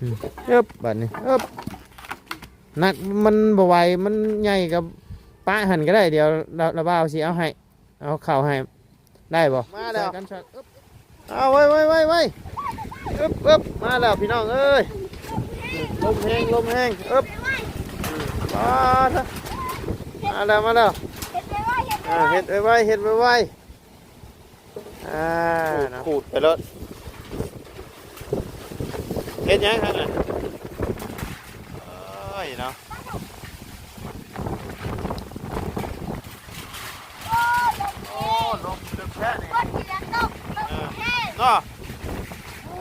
อืมเอ๊บบัดนี้เอ๊บนักมันบ่ไหวมันใหญ่กับป้าหันก็ได้เดี๋ยวเราเราบ้าวสิเอาให้เอาเข่าให้ได้บ่มาแล้วกันช็อตอึ๊บเอาไว้ไว้ไว้ไว้อึ๊บอึ๊บมาแล้วพี่น้องเอ้ยลมแห้งลมแห้งอึ๊บมาเถอะมาแล้วมาแล้วอ่าเฮ็ดไว้ไว้เฮ็ดไว้ไว้อ่าขูดไปแล้วเฮ็ดยังครับน่ะเอ้ยเนาะโอ้ลมดึกแค่นี่เนาะโอ้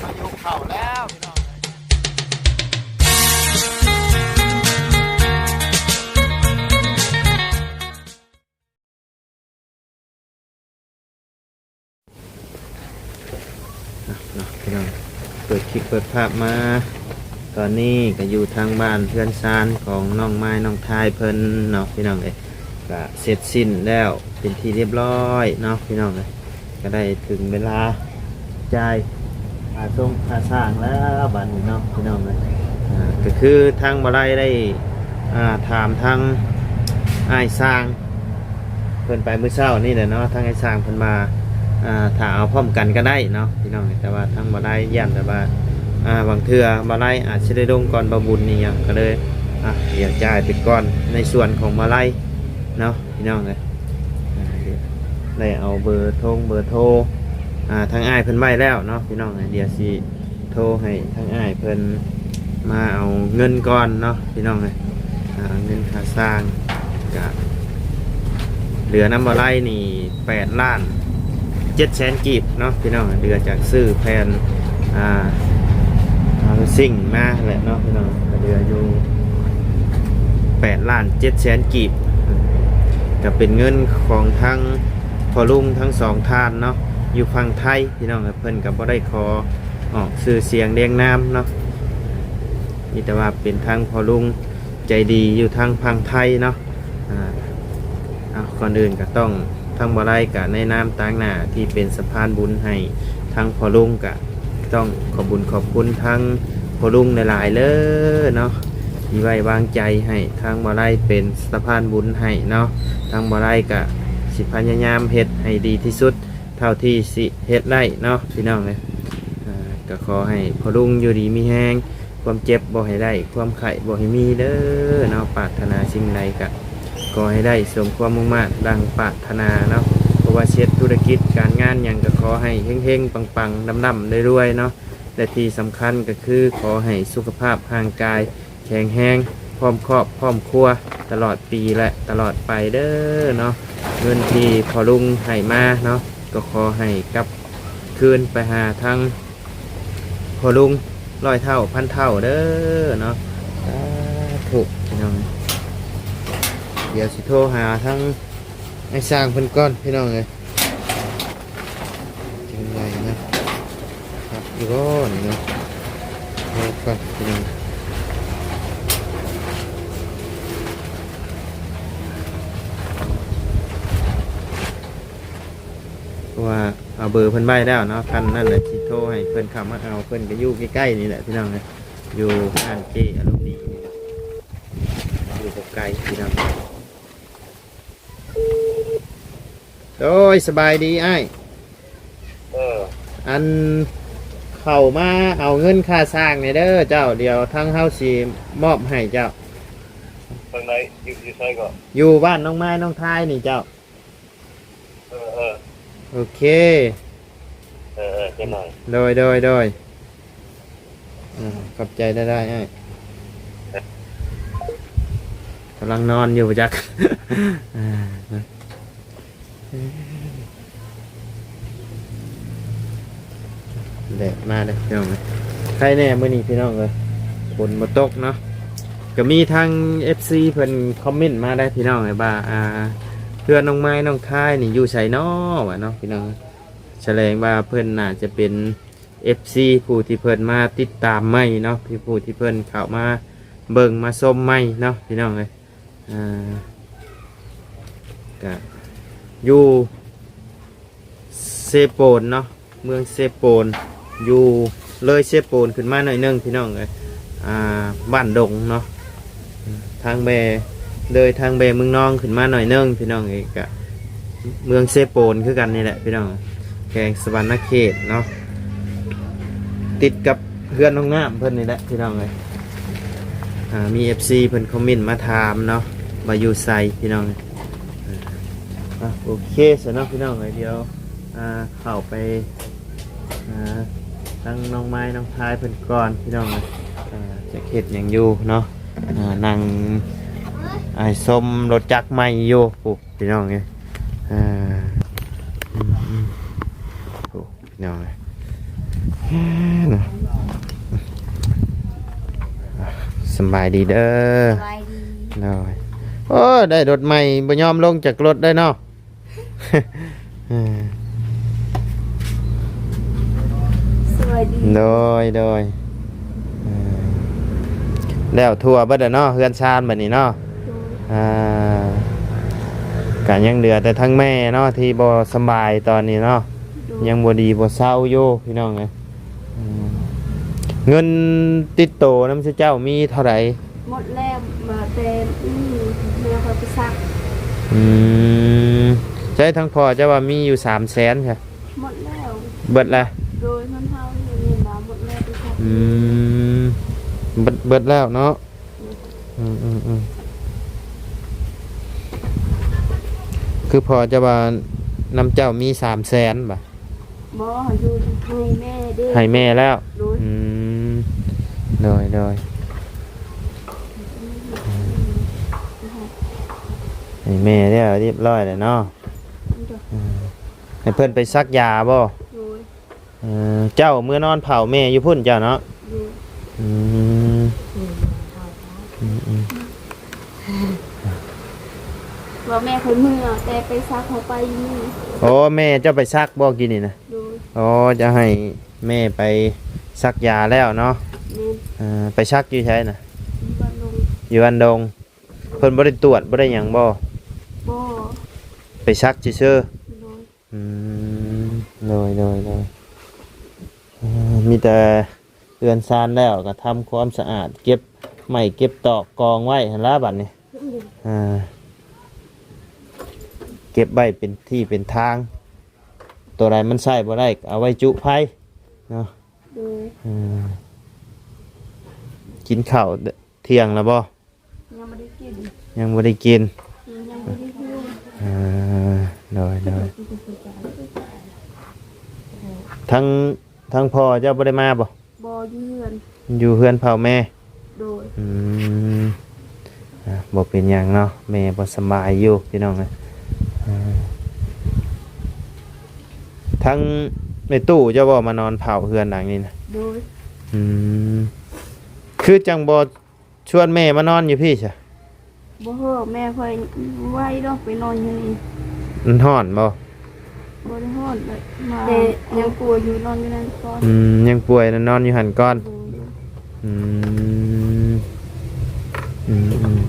พายุเข้าแล้วพี่น้อง คลิปเปิดภาพมา ตอนนี้ก็อยู่ทางบ้านเพื่อนซานของน้องไม้น้องทายเพิ่นเนาะพี่น้องเอ้ยก็เสร็จสิ้นแล้วเป็นที่เรียบร้อยเนาะพี่น้องเอ้ยก็ได้ถึงเวลาจ่ายค่าส่งค่าสร้างแล้วบัดนี้เนาะพี่น้องเอ้ยอ่าก็คือทางบาไลได้อ่าถามทางไอ้ายสร้าง เพิ่นไปมื้อเช้านี่แหละเนาะทางไอ้สร้างเพิ่นมา อ่าถ้าเอาพร้อมกันก็ได้เนาะพี่น้องแต่ว่าทางบ่ได้ย่านแต่ว่า อ่าบางเทื่อบ่ได้อาจจะได้ลงก่อนบ่บุญนี่ยังก็เลยอะเดี๋ยวจ่ายไปก่อนในส่วนของบ่ได้เนาะพี่น้องเลยได้เอาเบอร์โทรเบอร์โทรอ่าทางอ้ายเพิ่นไว้แล้วเนาะพี่น้องเอ้ยเดี๋ยวสิโทรให้ทางอ้ายเพิ่นมาเอาเงินก่อนเนาะพี่น้องเลยเงินค่าสร้างก็เหลือน้ำบ่ได้นี่8ล้านเจ็ดแสนกีบเนาะพี่น้องเดือจากซื้อแผ่นอ่า สิ่งมาแหละเนาะพี่น้องเดืออยู่แปดล้านเจ็ดแสนกีบก็เป็นเงินของทั้งพอลุงทั้งสองท่านเนาะอยู่ฝั่งไทยพี่น้องเพิ่นกับบ่ได้ขอออกสื่อเสียงเรียงนามเนาะนี่แต่ว่าเป็นทางพอลุงใจดีอยู่ทางฝั่งไทยเนาะอ่าเอาก่อนอื่นก็ต้องทั้งบ่ได้กะในน้ำต่างหน้าที่เป็นสะพานบุญให้ทั้งพอลุงกะ ต้องขอบุญขอบคุณทั้งพอลุงหลายๆเลยเนาะที่ไว้วางใจให้ทั้งบ่ได้เป็นสะพานบุญให้เนาะทั้งบ่ได้กะสิพยายามเฮ็ดให้ดีที่สุด เท่าที่สิเฮ็ดได้เนาะพี่น้องเลยก็ขอให้พอลุงอยู่ดีมีแห้งความเจ็บบ่ให้ได้ ความไข้บ่ให้มีเด้อเนาะปรารถนาสิ่งใดกะก็ให้ได้สมความมุ่งมั่นดังปรารถนาเนาะ ราะว่าเช็ดธุรกิจการงานอย่างก็ขอให้เฮงๆ ปังๆดำๆรวยๆเนาะและที่สำคัญก็คือขอให้สุขภาพร่างกาย แข็งแรงพร้อมครอบพร้อมครัว ตลอดปีและตลอดไปเด้อเนาะเงินที่พอลุงให้มาเนาะก็ขอให้กลับคืนไปหาทั้งพอลุงร้อยเท่าพันเท่าเด้อเนาะถูกพี่น้องเดี๋ยวสิโทรหาทั้ง ไอ้สร้างเพิ่นก้อนพี่น้องเลยจังไรนะครับอีก้อนนะโทรก่อนพี่น้องเพราะว่าเอาเบอร์เพิ่นใบแล้วเนาะคันนั่นแหละสิโทรให้เพิ่นเข้ามาเอาเพิ่นก็อยู่ใกล้ๆนี่แหละพี่น้องเลยอยู่อ่านเจอารมณ์ดีนี่แหละอยู่บ่ไกลพี่น้อง โอ้ยสบายดีไอ้ายเอออันเข้ามาเอาเงินค่าสร้างในเด้อเจ้าเดี๋ยวทั้งเฮาสีมอบให้เจ้า ทางไหนอยู่อยู่ไสก็อยู่บ้านน้องไม้น้องทายนี่เจ้า เออเออโอเคเออเออจะหน่อยโดยโดยโดยอ่าขอบใจได้ได้ไอ้ายกำลังนอนอยู่จักอ่านะ เด็กมาเลยพี่น้องเลยใครแน่เมื่อนี้พี่น้องเลยฝนมาตกเนาะก็มีทาง FC เพิ่นคอมเมนต์มาได้พี่น้องไอ้บ่าอ่าเพื่อนน้องไม้น้องทายนี่อยู่ไสนอวะเนาะพี่น้องแสดงว่าเพิ่นน่าจะเป็น FC ผู้ที่เพิ่นมาติดตามไม่เนาะพี่ผู้ที่เพิ่นเข้ามาเบิ่งมาชมไม่เนาะพี่น้องเลยอ่าก็ อยู่เซโปนเนาะเมืองเซโปนอยู่เลยเซโปนขึ้นมาหน่อยนึงพี่น้องเลยอ่าบ้านดงเนาะทางแบเลยทางแบเมืองน้องขึ้นมาหน่อยนึงพี่น้องเอกะเมืองเซโปนคือกันนี่แหละพี่น้องแกงสวรรณเขตเนาะติดกับเพื่อนน้องน้ำเพื่อนนี่แหละพี่น้องเลยอ่ามี FC เพิ่อนคอมเมนต์มาถามเนาะมาอยู่ไซพี่น้องเอ้ย อะโอเคสำหรับพี่น้องเลยเดี๋ยวอ่าเข้าไปอ่าตั้งน้องไม้น้องพายเพิ่นก่อนพี่น้องนะอ่าจะเข็ดอย่างอยู่เนาะอ่านั่งไอ้ส้มรถจักรไม่อยู่ปุ๊พี่น้องไงอ่าอืมอืมโอ้พี่น้องเลยเนาะอะสำบายดีเด้อ สบายดีน้อยโอ้ได้รถใหม่บ่ยอมลงจากรถได้เนาะอ่า สวัสดีโดยโดยเอ่อแล้วทั่วเบิดอะเนาะเฮือนชานบัดนี้เนาะอ่าก็ยังเหลือแต่ทั้งแม่เนาะที่บ่สำบายตอนนี้เนาะยังบ่ดีบ่เศร้าอยู่พี่น้องเอ้ยอืมเงินติดโตน้ำเจ้ามีเท่าไหร่หมดแล้วมาเต็มอืมเมื่อเขาไปซัก อืม ใช่ทั้งพ่อเจ้าว่ามีอยู่3แสนค่ะหมดแล้วเบิดละโดยมันเท่าเงินมาหมดแล้วไปซักอืมเบิดเบิดแล้วเนาะอืมอืมอืมคือพอจะว่านำเจ้ามีสามแสนบ่ะหมออยู่ให้แม่เด้ให้แม่แล้วโดยอืมโดยโดยให้แม่แล้วเรียบร้อยแล้วเนาะอืม ให้เพื่อนไปซักยาบ่โดยเออเจ้าเมื่อนอนเผาแม่อยู่พุ่นเจ้าเนาะโดยอืมอืมอืมว่าแม่คนเมื่อแต่ไปซักเขาไปนี่โอ้แม่เจ้าไปซักบ่กินนี่นะโดยอ๋อจะให้แม่ไปซักยาแล้วเนาะแม่เอ่อไปซักอยู่ใช่นะบ้านลงอยู่อันดงเพิ่นบ่ได้ตรวจบ่ได้หยังบ่บ่ไปซักซื่อโดยๆอืม โดยโดยโดยเอ่อมีแต่เรือนซานแล้วก็ทำความสะอาด เก็บไม้เก็บตอกกองไว้หั่นล่ะบัดนี้อ่าเก็บไว้เป็นที่เป็นทาง ตัวใดมันใช้บ่ได้ก็เอาไว้จุไผเนาะโดยอืมกินข้าวเที่ยงแล้วบ่ยังไม่ได้กินยังบ่ได้กินยังไม่ได้กินอ่า โดยโดยทั้งทั้งพ่อเจ้าบ่ได้มาบ่บ่เยือนอยู่เฮือนเผาแม่ โดยอืมอ่าบ่เป็นหยังเนาะแม่บ่สำบายอยู่พี่น้องเอ้ยอ่าทั้งในตู้เจ้าบ่มานอนเผาเฮือนหลังนี้นะโดยอืมคือจังบ่ชวนแม่มานอนอยู่พี่ใช่ บ่เฮอแม่ค่อยไหว้ดอกไปนอนอยู่นี่ มันฮ้อนบ่บ่ได้ฮอดเลยมาแต่ยังกลัวอยู่นอนอยู่นั่นก่อนอืมยังป่วยนะนอนอยู่หันก่อนโดยอืมอืมอืม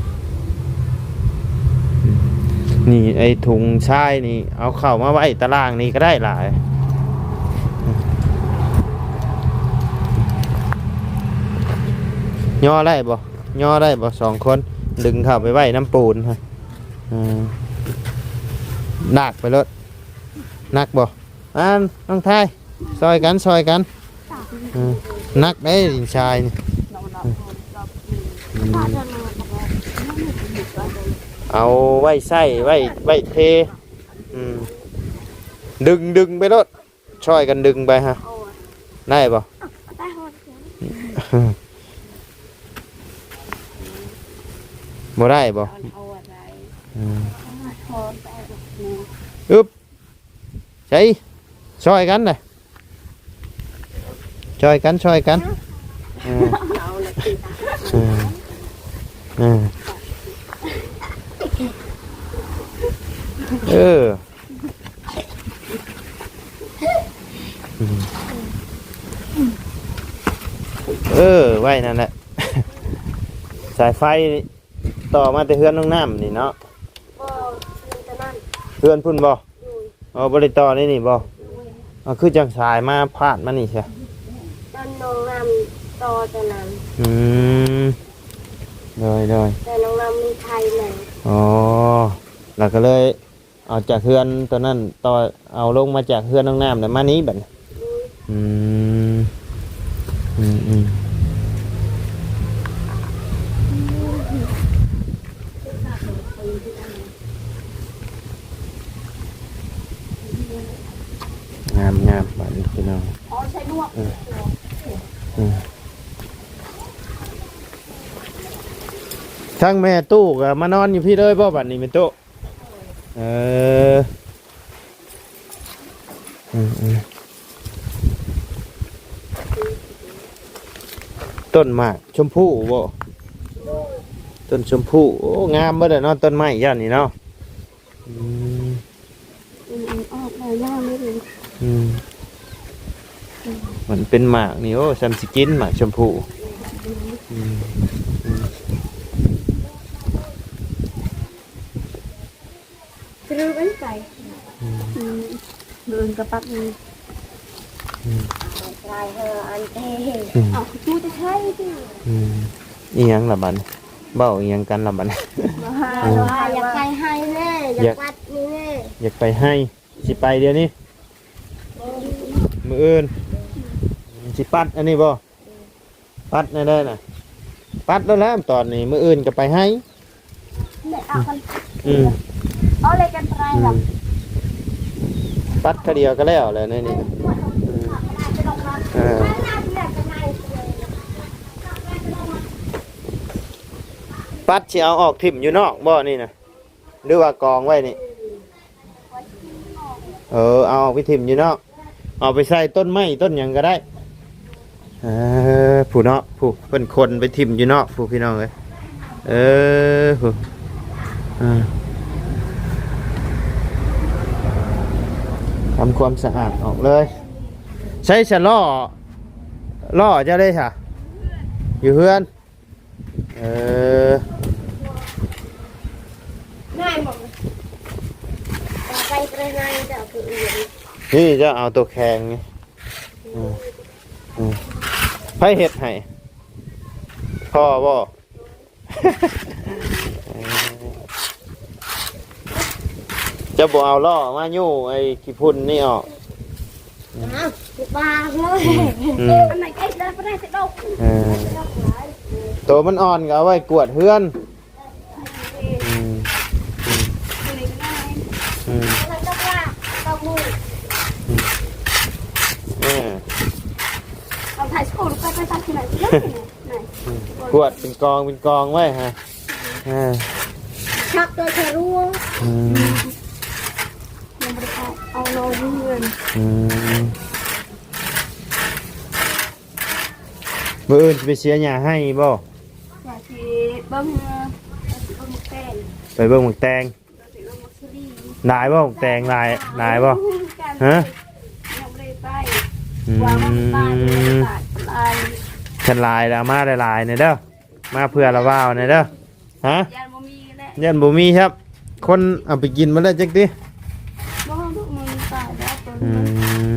อืมนี่ไอ้ถุงชายนี่ เอาเข้ามาไว้ตารางนี่ก็ได้หลาย ย่อได้บ่ย่อได้บ่สองคน ดึงเข้าไปไว้น้ำปูนฮะอืม หนักไปรถหนักบ่อ่านน้องไทยซอยกันซอยกันอืมหนักได้ดินชายนี่นอนนอนถ้าจะนอนก็บ่ไม่ได้อยู่กันเลยเอาไว้ใส่ไว้ไว้เทอืมดึงดึงไปรถช่วยกันดึงไปฮะเอาอะได้บ่ได้ฮอดบ่ได้บ่ อึ๊บใช่ช่วยกันเลยช่วยกันช่วยกันเออเออไว้นั่นแหละสายไฟต่อมาแต่เฮือนน้องน้ำนี่เนาะ เฮือนพุ่นบ่อยู่อ๋อบริต่อนี่นี่บ่อ๋อคือจังสายมาพาดมานี่ใช่ได้ต้นน้องนำต่อตอนนั้นอืมโดยโดยแต่น้องนำมีไทยเลยอ๋อแล้วก็เลยเอาจากเฮือนตัวนั้นต่อเอาลงมาจากเฮือนน้องน้ำเนี่ยมานี้แบบอืมอืมอืม ทั้งแม่ตู้ก็มานอนอยู่พี่เลยป่ะบัดนี้แม่ตู้เอออืมอืมต้นหมากชมพู่บ่ต้นชมพู่โอ้งามบ่ได้เนาะต้นไม้ย่านนี้เนาะอืม อืมออกมาหน้าไม่เลย อืม มันเป็นหมากนี่โอ้ซัมสกินหมากชมพู่อืมซื้อเป็นไก่เดินกระปักนี้ลายเธออันเท่อ๋อจูจะใช่ดิอืมอีหยังละบันเบ้าอีหยังกันละบันอยากไปให้แน่อยากวัดนี่แน่อยากไปให้สิไปเดี๋ยวนี้มืออื่น สิปัดอันนี้บ่ปัดได้ได้น่ะ ปัดแล้วแล้วตอนนี้มืออื่นก็ไปให้ไม่เอากันอืมเอาเลยกันไปหรอกปัดคาเดียวก็แล้วเลยนี่นี่อืมเออปัดสิเอาออกถิ่มอยู่นอกบ่นี่นะหรือว่ากองไว้นี่ เออเอาออกไปถิ่มอยู่เนาะเอาไปใส่ต้นไม้ต้นหยังก็ได้ เออผู้เนาะผู้เป็นคนไปถิ่มอยู่เนาะผู้พี่น้องเลยเออผู้อ่าทำความสะอาดออกเลย ใช้ฉล่อล่อเจะได้ค่ะ อยู่เพื่อน เออง่ายหมดไปไปง่ายแต่คืออื่นนี่จะเอาตัวแข็งนี่อืมอืม ไผเห็ดให้พ่อบ่จะบ่เอาล่อมายู่ไอ้ขี้พุ่นนี่ออกอ้าวบ้าเลยอืมอันไหนใกล้ได้ก็ได้จะดอกเออตัวมันอ่อนก็เอาไว้กวดเฮือนอืมอืม อะไรก็ว่าต้องมือ เออ เอาถ่ายสกูลไปไปตัดที่ไหนเยอะไหน กวดเป็นกองเป็นกองไว้ฮะอ่าชักตัวแค่รู้อืมยังไม่ได้เอาโลเงินอืมมืออื่นจะไปเสียหยาให้บ่อยากที่เบิ้งเบิ้งเต้นไปเบิ่งหมึกแตงเบิ้งมักซีรีลายบ่หมึกแตงลายลายบ่ ฮะ ยังไม่ได้ไปอืวางมันตายเลยมตายตาย ฉันลายแล้วมาได้ลายเนี่ยเด้อมาเพื่อละว่าวเนี่ยเด้อฮะยันบ่มีแหละยันบ่มีครับ คนเอาไปกินมาแล้วจักดิบ่ทุกมือตายแล้วตัวอืนี้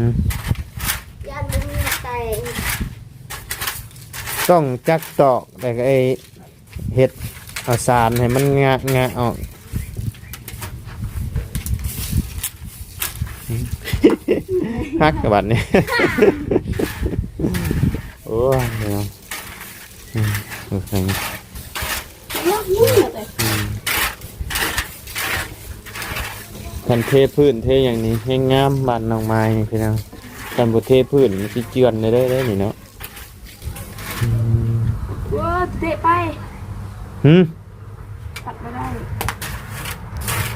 มยันบ่มีแต่ต้องจักตอกแต่ก็ไอเห็ดเอาสารให้มันงะงะออก ฮักกับบัดนี้โอ้ยเดี๋ยวอืมโอเคยอดมือเลยคันเทพื้นเทอย่างนี้ให้งามบานน้องไม้นี่พี่น้องกันบเทพื้นมันสิเจือนเลยได้ได้นี่เนาะอืมว่าเตะไปหืมปัดไม่ได้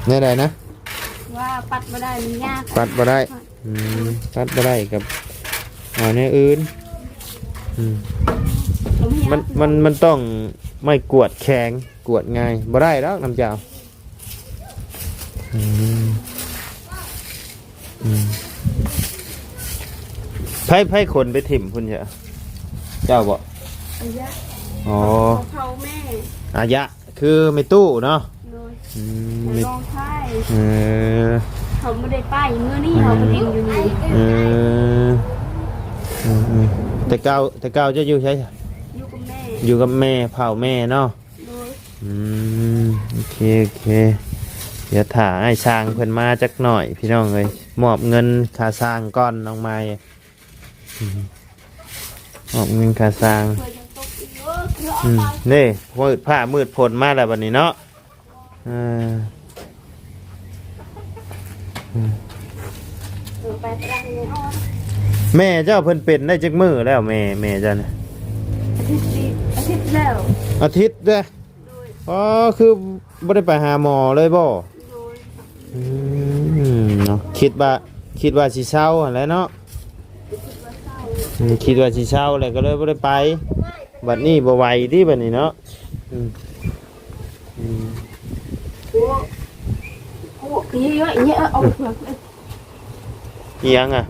แนี่ใดนะ ว่าปัดไม่ได้มันยากปัดบ่ได้อืมปัดบ่ได้กับเอาในอื่น อืมมันมันมันต้องไม่กวดแข็งกวดง่ายบ่ได้แล้วน้ำเจ้าอืมอืมไพ่ไพ่คนไปถิ่มพุ่นเถอะเจ้าบ่อายะอ๋อเขาแม่อายะ คือไม่ตู้เนาะเลยอืมมาไม่ลองไพ่เออเขาไม่ได้ไปเมื่อนี่เขาก็เรียนอยู่นี่เอออืมอืม แต่เก่าแต่เก่าจะอยู่ใช่อยู่กับแม่อยู่กับแม่เผาแม่เนาะโดยอืมโอเคโอเคเดี๋ยวถ่าให้สร้างเพิ่นมาจักหน่อย พี่น้องเลยมอบเงินค่าสร้างก้อนน้องไม้อืมมอบเงินค่าสร้าง เคยยังตกอีกเออคือเอาอืมไปนี่มืดผ้ามืดผลมาแล้วบัดนี้เนาะอ่าเออไปตรังเนี่ยเอา แม่เจ้าเพิ่นเป็นได้จักมือแล้วแม่แม่เจ้าเนี่ยอาทิตย์นี้อาทิตย์แล้วอาทิตย์เด้อโดยอ๋อคือบ่ได้ไปหาหมอเลยบ่โดยอืมเนาะคิดว่าคิดว่าสิเศร้าหั่นแหล้วเนาะคิดว่าเศร้าอืมคิดว่าสิเศร้าเลยก็เลยบ่ได้ไปบัดนี้บ่ไหวที่บัดนี้เนาะอืมอืมโอ้โหนี่เยอะอย่างเงี้ยเอาเผือกเลย อีหยังอะ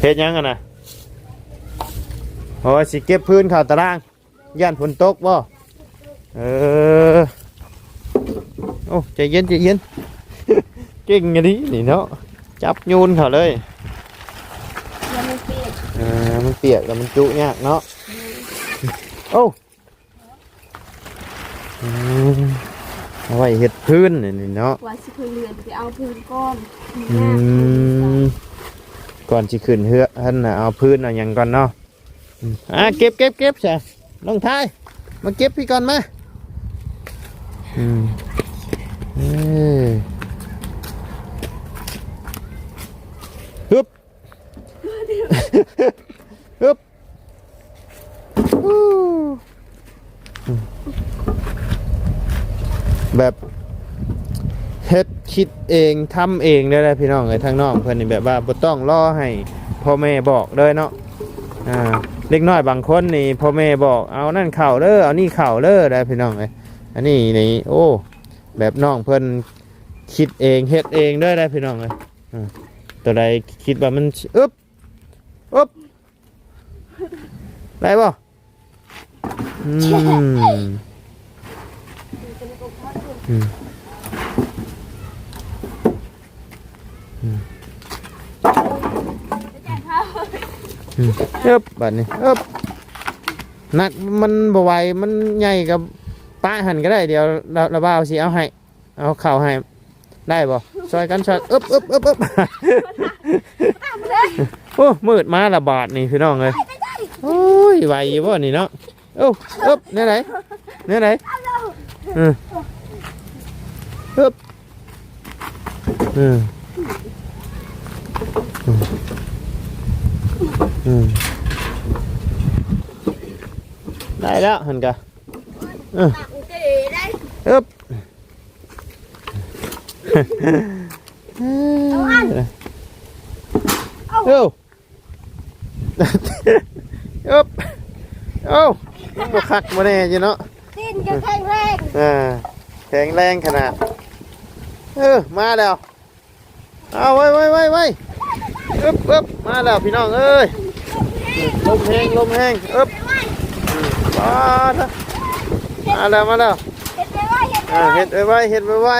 เฮ็ดหยังอะนะโอ้ยสิเก็บพื้นเข้าตาราง ย่านฝนตกบ่ เออ โอ้ใจเย็นใจเย็น เก่งอย่างนี้นี่เนาะ จับโยูนเขาเลย ยังไม่เปลี่ยนเออมันเปียกแล้วมันจุยากเนาะ โอ้อืมเอาไว้เห็ดพื้นนี่นี่เนาะ ว่าสิเคยเรียนไปเอาพื้นก้อนอืม ก่อนสิขึ้นเฮือท่านน่ะเอาพื้นเอาอย่างก่อนเนาะอะเก็บเก็บเก็บใช่ลงท้ายมาเก็บพี่ก่อนมาอืมเอ้ยฮึบฮึบแบบ เฮ็ดคิดเองทำเองได้เลยพี่น้องไอ้ทางน้องเพิ่นนี่แบบว่าบ่ต้องรอให้พ่อแม่บอกเลยเนาะอ่าเล็กน้อยบางคนนี่พ่อแม่บอกเอานั่นเข่าเด้อเอานี่เข่าเด้อได้พี่น้องไอ้อันนี้นี่โอ้แบบน้องเพิ่นคิดเองเฮ็ดเองเด้อได้พี่น้องเลยอ่าตัวใดคิดว่ามันอึ๊บอึ๊บได้บ่อืมอืม อืม เอ๊บบัดนี้เอ๊บนักมันบไหวมันใหญ่กับป้าหันก็ได้เดี๋ยวเราเราบ้าวสิเอาให้เอาเข่าให้ได้บ่ซอยกันซอยเอ๊บเอ๊บเอ๊บเอ๊บโอ้มืดมาละบาทนี่พี่น้องเลยโอ้ยไหวอยู่บ่นี่เนาะโอ้เอ๊บเนี่ยไหนเนี่ยไหนอืมเอ๊บอืมอืมอืม ได้แล้วหันกะเอออึ๊บเอ้าอึ๊บเอ้าบ่คักบ่แน่จิเนาะดินจะแข็งแรงอ่าแข็งแรงขนาด เออ มาแล้ว เอาไว้ไว้ไว้ไว้อึ๊บอึ๊บมาแล้วพี่น้องเอ้ยลมแห้งลมแห้งอึ๊บมาเถอะมาแล้วมาแล้วเห็นไหมว่าเห็นไหมอ่าเห็ดไว้ไว้เห็ดไว้ไว้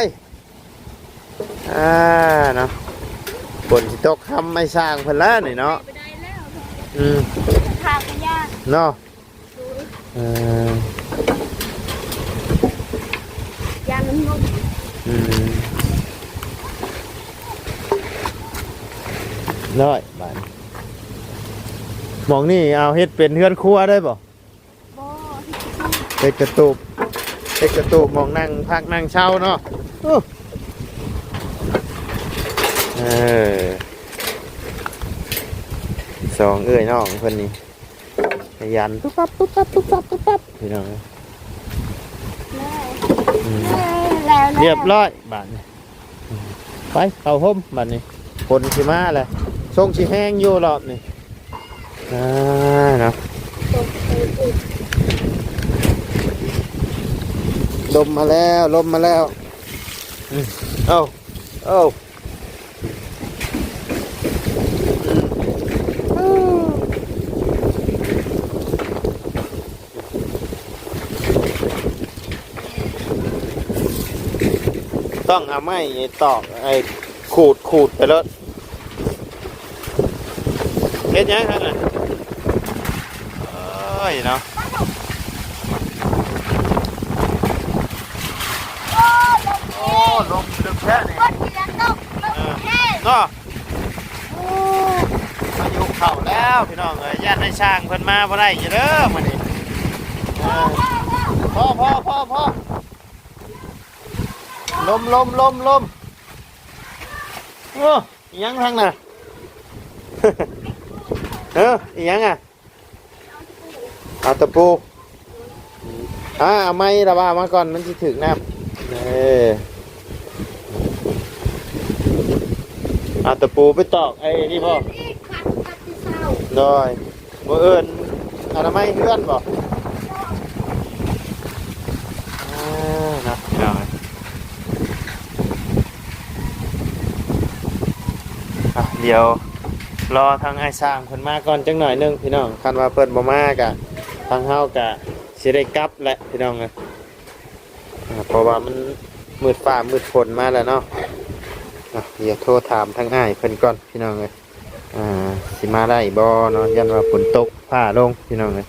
อ่าเนาะฝนสิตกทำไม่สร้างเพิ่นแล้วนี่เนาะไปได้แล้วอืมทางมันยากเนาะเออยางมันนุ่มอืม น้อยบานหมองนี่เอาเฮ็ดเป็นเฮือนครัวได้บ่บ่เฮ็ดกระตูบเฮ็ดกระตูบหมองนั่งพักนั่งเช่าเนาะอู้เออสองเอ้ยน้องเพิ่นนี่ขยันปุ๊บปั๊บปุ๊บปั๊บปุ๊บปั๊บปุ๊บปั๊บพี่น้องแม่อืมแม่แล้วเรียบร้อยบาดนี้อืมไปเข้าห่มบาดนี้คนสิมาแหละ ทรงสิแห้งอยู่รอบนี่อ่าเนาะลมมาแล้วลมมาแล้วเอ้าเอ้าต้องเอาไม้ตอกไอ้ขูดขูดไปเลยเฮ็ ดยังครับน่ะเอ้ยเนาะโอ้ลมดึกแท้นี่ก็ทีละตกตกแค่เนาะโอ้พายุเข้าแล้วพี่น้องเอ้ยย่านให้ช่างเพิ่นมาบ่ได้อยู่เด้อมื้อนี้เออพ่อพ่อพ่อพ่อลมลมลมลมโอ้อิหยังทางน่ะ เอออีหยังอะเอาตะปูอ่าเอาไม้ระบามาก่อนมันสิถึงน้ำเออเอาตะปูไปตอกไอ้นี่พ่อดขัดที่เศร้าโดยบ่เอิญอนามัยเพื่อนบ่อนะพี่น้องเอ้ยอะเดี๋ยว รอทางไอ้สร้างเพิ่นมาก่อนจังหน่อยหนึงพี่น้องคันว่าเพิ่นบ่มากะทางเฮากะสิได้กลับแหละพี่น้องเอ้ยอ่าเพราะว่ามันมืดฟ้ามืดฝนมาแล้วเนาะอะเดี๋ยวโทรถามทางอ้ายเพิ่นก่อนพี่น้องเอ้ยอ่าสิมาได้บ่เนาะยันว่าฝนตกฟ้าลงพี่น้องเอ้ย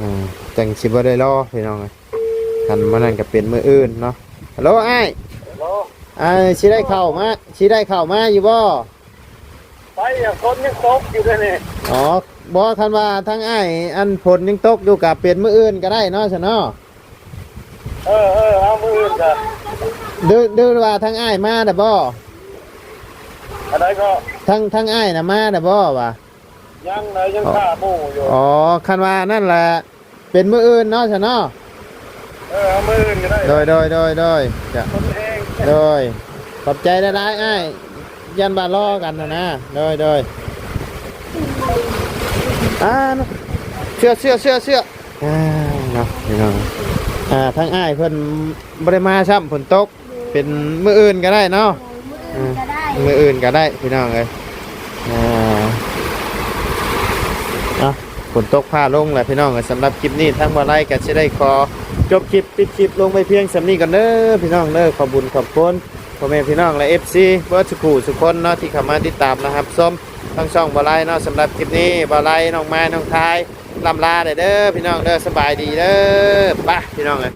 อ่าจังสิบ่ได้รอพี่น้องเอ้ยคันมื้อนั้นก็เป็นมื้ออื่นเนาะฮัลโหลอ้ายฮัลโหลอ้ายสิได้เข้ามาสิได้เข้ามาอยู่บ่ ไปอะคนยังตกอยู่เลยนี่อ๋อบอกคันว่าทั้งไอ้ายอันผลยังตกอยู่กับเปลี่ยนมืออื่นก็ได้เนาะซะเนาะเออเออเอามืออื่นจ้ะดูดูว่าทั้งไอ้ายมาได้บ่อะไรก็ทั้งทั้งไอ้ายน่ะมาได้บ่วะยังไหนยังฆ่าหมู่อยู่อ๋อคันว่านั่นแหละเป็นมืออื่นเนาะซะเนาะเออเอามืออื่นก็ได้โดยโดยโดยโดยจะคนเองโดยขอบใจได้ได้ไอ้าย ยันบาล้อกันนะนะโดยโดยอ่าเนาะเชื่อเชื่อเชื่อเชื่ออ่าเนาะพี่น้องอ่าทั้งอ้ายเพิ่นบ่ได้มาซ้ำฝนตก เป็นมืออื่นก็ได้เนาะมือก็ได้มืออื่นก็ได้พี่น้องเลยอ่าเอาฝนตกผ้าลงแหละพี่น้องเอ้ยสำหรับคลิปนี้ทั้งวันไล่ก็จะได้ขอจบคลิปปิดคลิปลงไปเพียงสำนีก่อนเด้อพี่น้องเด้อขอบุญขอบคุณ พ่อแม่พี่น้องและเอฟซีเบิร์ดสุขุสุขคนเนาะที่เข้ามาติดตามนะครับส้มทั้งช่องบอไลเนาะสำหรับคลิปนี้บอไลน้องไม้น้องทายลำลาเด้อพี่น้องเด้อสบายดีเด้อไป่ะพี่น้องเลย